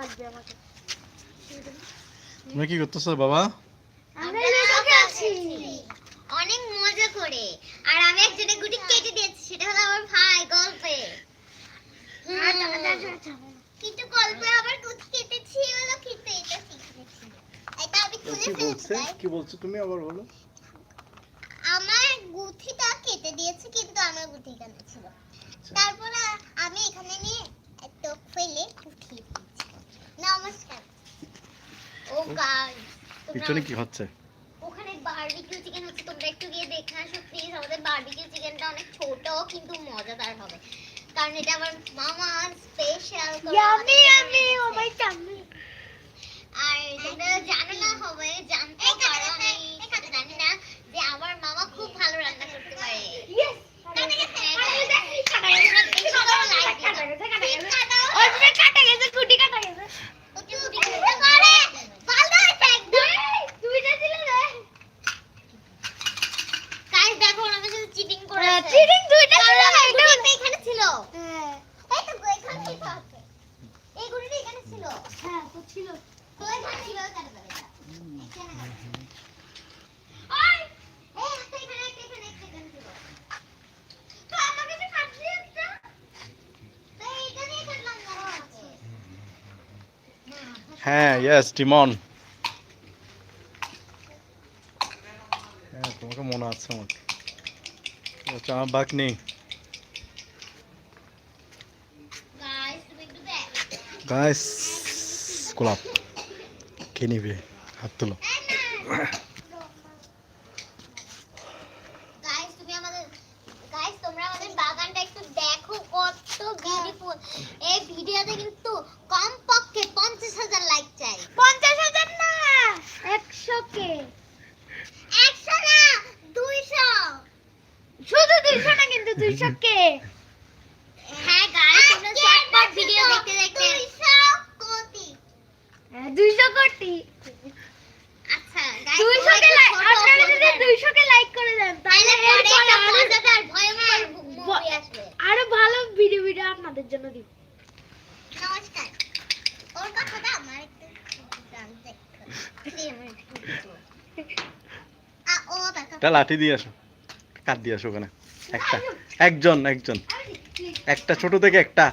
আমাকে। তুমি কি করতেছো বাবা? আমরা লুডো খেলছি অনেক মজা করে। আর আমি একজনের গুটি কেটে দিয়েছি সেটা হলো আমার ভাই গল্পে। আচ্ছা, আচ্ছা, আচ্ছা। কিন্তু গল্পে আবার গুটি কেটেছি হলো কিন্তু এটা শিখেছি। এটা আমি তুলে ফেলছি কি বলছো তুমি আবার বলো। আমার গুঠিটা কেটে দিয়েছে কিন্তু আমার গুটি ছিল। তারপরে আমি এখানে নিয়ে একটু ফেলে উঠিয়ে দিয়েছি নমস্কার ও গাইস পিছনে কি হচ্ছে? ওখানে বারবিকিউ চিকেন হচ্ছে তোমরা একটু গিয়ে দেখে আসো প্লিজ আমাদের বারবিকিউ চিকেনটা অনেক ছোট কিন্তু মজাদার হবে। কারণ এটা আমার মামা special yummy yummy oh my tummy আর যেটা জানো না হবে জানতে পারো আমি সেটা জানি না যে আমার মামা খুব ভালো রান্না করতে পারে ইয়েস কাটা গেছে, কাটা গেছে কাটা গেছে তোমরা বেশি করে like দিও। কাটা গেছে কাটা গেছে কাটাও। ওই যে কাটা গেছে কুটি কাটা গেছে ওকে উঠে গেছে করে। ভালো হয়েছে একদম। দুইটা ছিল রে Guys, দেখো ওরা আমার সাথে হ্যাঁ, cheating দুইটা ছিল, এটা- এখানে ছিল। হ্যাঁ। এই তো আছে। এই এখানে ছিল। হ্যাঁ তো ছিল। তো এখানে ছিল কেন এখানে। হ্যাঁ ইয়েস টিমন হ্যাঁ তোমাকে মনে আছে আমাকে। আমার বাক নেই। গাইস গোলাপ কে নিবে হাত তুলো Guys, দুইশো না কিন্তু কে হ্যাঁ গাইস তোমরা চটপট ভিডিও দেখতে দেখতে। দুইশো কোটি হ্যাঁ, দুইশো কোটি আচ্ছা দুইশো তোমরা কে লাইক আপনারা যদি বন্ধুদের- দুইশো কে লাইক করে দেন তাহলে পরে একটা আরো- মজাদার ভয়ঙ্কর মুভি আসবে। আরও ভালো ভিডিও ভিডিও আপনাদের জন্য দিব। নমস্কার। ওর কথাটা আমার একটু জানতে আ ও দেখো একটা লাঠি দিয়ে আসো। কাট দিয়ে আসো ওখানে। একটা। একজন একজন। একটা ছোট থেকে একটা।